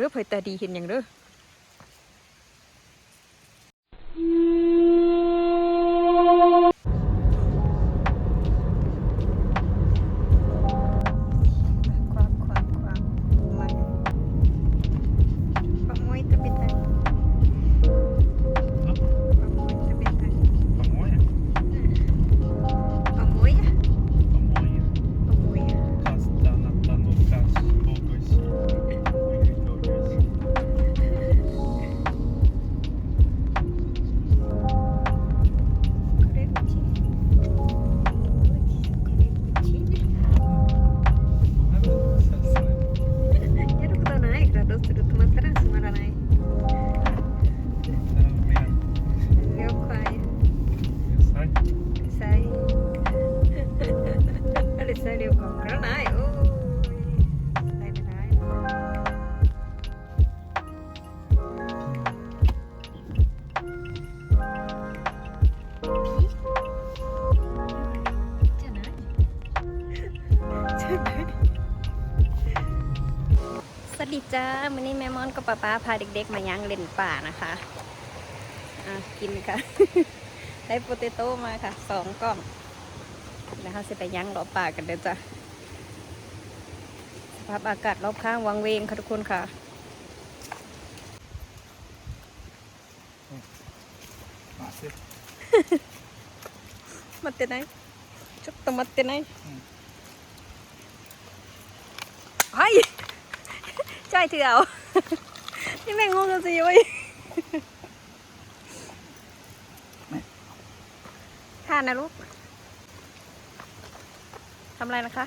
เออเผยตาดีเห็นอย่างเด้อ สวัสดีจ้าวันนี้แม่มอนกับป้าป้าพาเด็กๆ มาย่างเล่นป่านะคะ อะ กินค่ะ ได้โปเตโต้มาค่ะสองกล่อง แล้วเขาจะไปย่างรอบป่ากันเด้อจ้ะสภาพอากาศรอบข้างวังเวงค่ะทุกคนค่ะ 待ってないちょっと待ってない、はいใช่เธอเอา นี่แม่งงงกันสิเว้ยทานนะลูก ทำอะไรนะคะ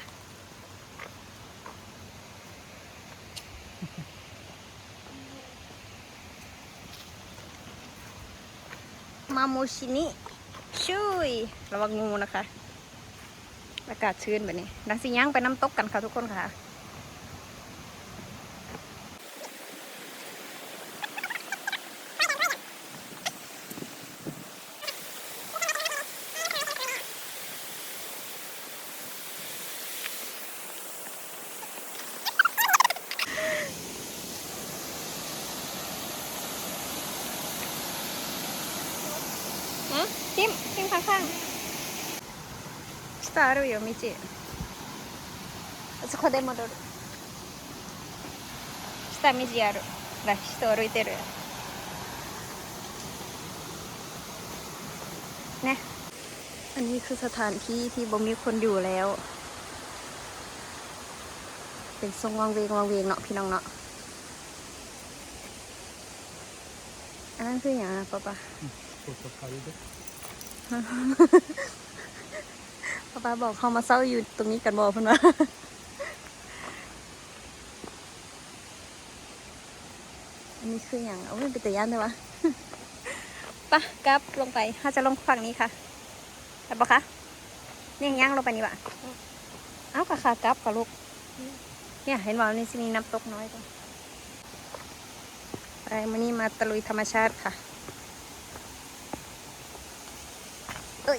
มาโมชินิช่วยระวังงูนะคะ อากาศชื้นแบบนี้นังสิย่างไปน้ำตกกันค่ะทุกคนค่ะん ทิมทิมข้างๆ下あるよ道あそこで戻る下道あるほら人歩いてるねอันนี้คือสถานที่ที่บ่มีคนอยู่แล้ว เป็นทรงวังเวงวังเวงเนาะพี่น้องเนาะอันนั้นคืออย่างไรป๊าป๊า Pouco caída. ป้าป้าบอกเขามาเศร้าอยู่ตรงนี้กันบอกเพื่อนว่าอันนี้คืออย่างเอาไม่เป็นตะยานเลยวะปะกลับลงไปถ้าจะลงฝั่งนี้ค่ะไปปะคะนี่ย่างลงไปนี่วะเอากะค่ะกลับค่ะลูกเนี่ยเห็นว่านี่สิมีน้ำตกน้อยตรงไปมื่อนี้มาตะลุยธรรมชาติค่ะ เอ้ย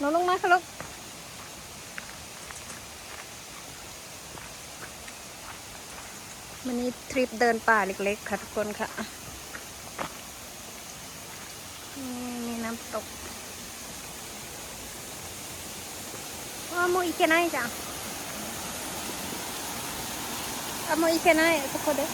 นอนลงมาค่ะลูกวันนี้ทริปเดินป่าเล็กๆ ค่ะทุกคนค่ะนี่มีน้ำตกว้าโมอีเคไนจ้ะあもう行けないここで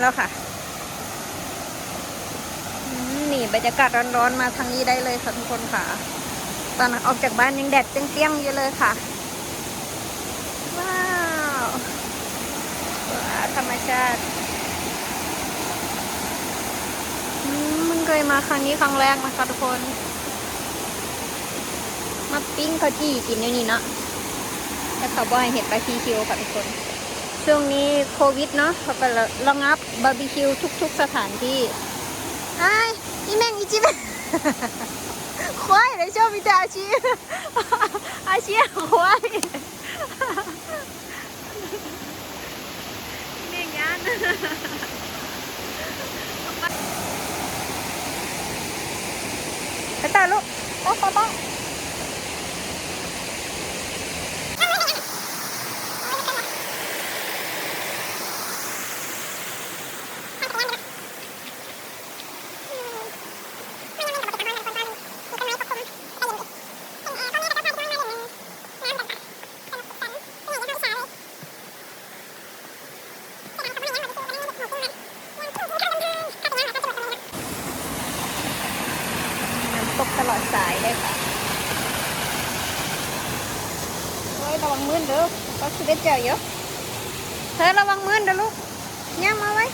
แล้วค่ะนี่บรรยากาศร้อนๆมาทางนี้ได้เลยค่ะทุกคนค่ะ ตอนออกจากบ้านยังแดดเปรี้ยงๆอยู่เลยค่ะ ว้าวว้าธรรมชาติมมันเคยมาครั้งนี้ครั้งแรกนะคะทุกคน มาปิ้งข้าวจี้กินอยู่นี่เนาะแต่เขาบอกให้เห็ดบาร์บีคิวค่ะทุกคน ช่วงนี้โควิดเนาะเขาก็ระงับบาร์บีคิวทุก ๆ สถานที่ไอ้ายอีควายเลยชอบมีแต่อาชีพอาชีพควายเนี่ยงานไปต่อลูกโอ้โหน้างสายเลยค่ะเฮ้ยระวังมือเด้อก็คือได้เจอเยอะเธอระวังมือเด้อลูกย่างมาไว้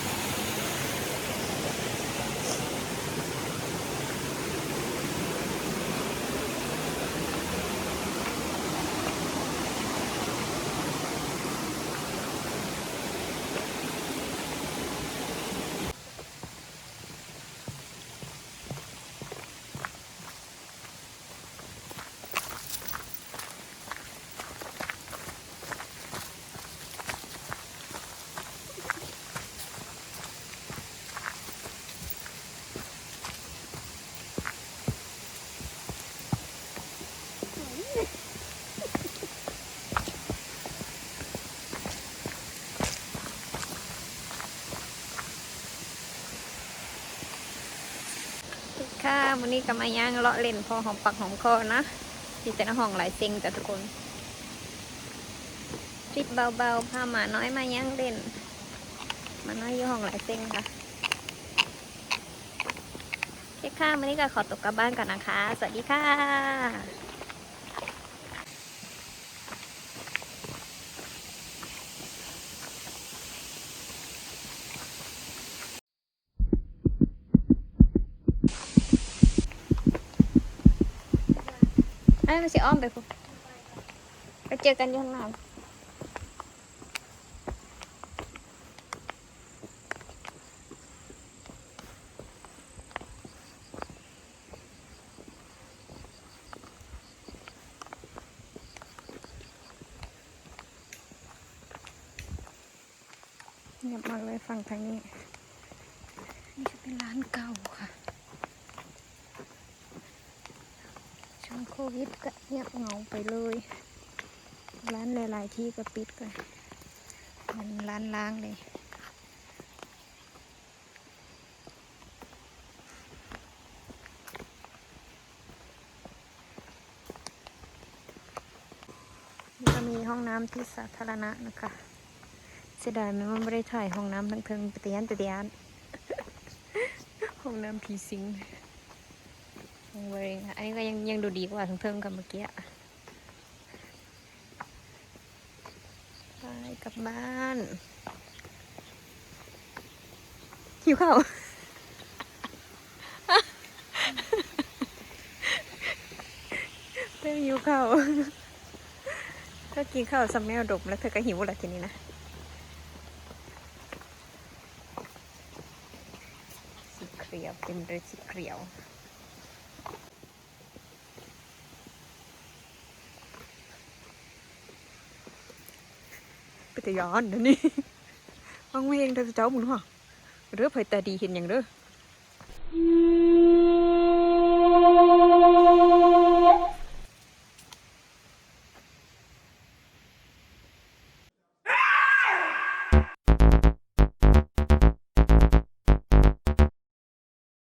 ค่ะวันนี้ก็มาย่างเลาะเล่นพอหอมปักหอมคอนะที่แต่ละห้องหลายเซ็งจ้ะทุกคนริปเบาๆพาหมาน้อยมาย่างเล่นหมาน้อยอยู่ห้องหลายเซ็งค่ะโอเคค่ะวันนี้ก็ขอตกกลับบ้านก่อนนะคะ สวัสดีค่ะ ไอ้มันสิอ้อมไปพูไปเจอกันอยู่ข้างหน้าเงียบมากเลยฟังทางนี้ นี่จะเป็นร้านเก่าค่ะ ช่ วงโควิดก็เงียบเงาไปเลย ร้านหลายๆที่ก็ปิดกันมันร้านล้างเลยนี่ก็มีห้องน้ำที่สาธารณะนะคะเสียดายมว่าไม่ได้ถ่ายห้องน้ำทั้งเทิงปฏิยันปฏิยันห้องน้ำผีสิง ยังเวงอันนี้ก็ยังยังดูดีกว่าทั้งเทิงกับเมื่อกี้อะไปกลับบ้านหิวข้าวเริ่มหิวข้าวถ้ากินข้าวซัมแมวดมแล้วเธอก็หิวแหละทีนี้นะสีเขียวเป็นเลยสีเขียว แต่ย้อนเดี๋ยวนี้ฟังเพลงเธอเจ้าหมุนหัวเรือเผยแต่ดีเห็นอย่างเด้อ